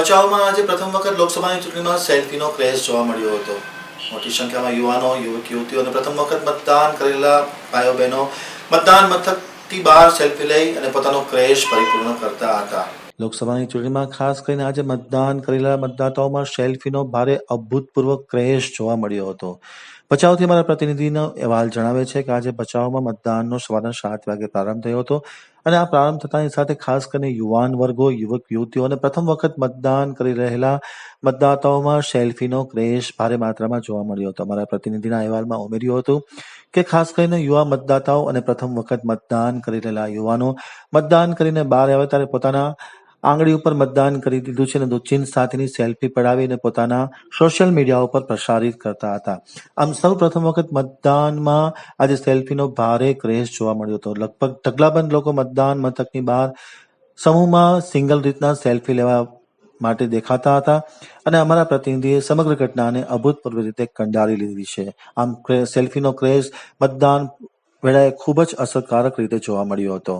ભચાઉમાં આજે પ્રથમ વખત લોકસભાની ચૂંટણીમાં સેલ્ફીનો ક્રેઝ જોવા મળ્યો હતો. મોટી સંખ્યામાં યુવાનો, યુવક યુવતીઓને પ્રથમ વખત મતદાન કરેલા ભાઈઓ બહેનો મતદાન મથકથી બહાર સેલ્ફી લઈ અને પોતાનો ક્રેઝ પરિપૂર્ણ કરતા હતા. લોકસભાની ચૂંટણીમાં ખાસ કરીને આજે મતદાન કરેલા મતદાતાઓમાં સેલ્ફીનો ભારે અભૂતપૂર્વ ક્રેશ જોવા મળ્યો હતો. ભચાઉથી અમારા પ્રતિનિધિનો અહેવાલ જણાવે છે કે આજે ભચાઉમાં મતદાનનો સવારના સાત વાગે પ્રારંભ થયો હતો અને આ પ્રારંભ થતાની સાથે ખાસ કરીને યુવાન વર્ગો, યુવક, યુવતીઓ અને પ્રથમ વખત મતદાન કરી રહેલા મતદાતાઓમાં સેલ્ફીનો ક્રેશ ભારે માત્રામાં જોવા મળ્યો હતો. અમારા પ્રતિનિધિના અહેવાલમાં ઉમેર્યું હતું કે ખાસ કરીને યુવા મતદાતાઓ અને પ્રથમ વખત મતદાન કરી રહેલા યુવાનો મતદાન કરીને બહાર આવે ત્યારે પોતાના આંગળી ઉપર મતદાન કરી દીધું છે અને ચિહ્ન સાથેની સેલ્ફી પડાવીને પોતાના સોશિયલ મીડિયા ઉપર પ્રસારિત કરતા હતા. આમ સૌ પ્રથમ વખત મતદાનમાં આજે સેલ્ફીનો ભારે ક્રેઝ જોવા મળ્યો હતો. લગભગ ઢગલાબંધ લોકો મતદાન મથકની બહાર સમૂહમાં સિંગલ રીતના સેલ્ફી લેવા માટે દેખાતા હતા અને અમારા પ્રતિનિધિએ સમગ્ર ઘટનાને અભૂતપૂર્વ રીતે કંડારી લીધી છે. આમ સેલ્ફીનો ક્રેઝ મતદાન વેળાએ ખૂબ જ અસરકારક રીતે જોવા મળ્યો હતો.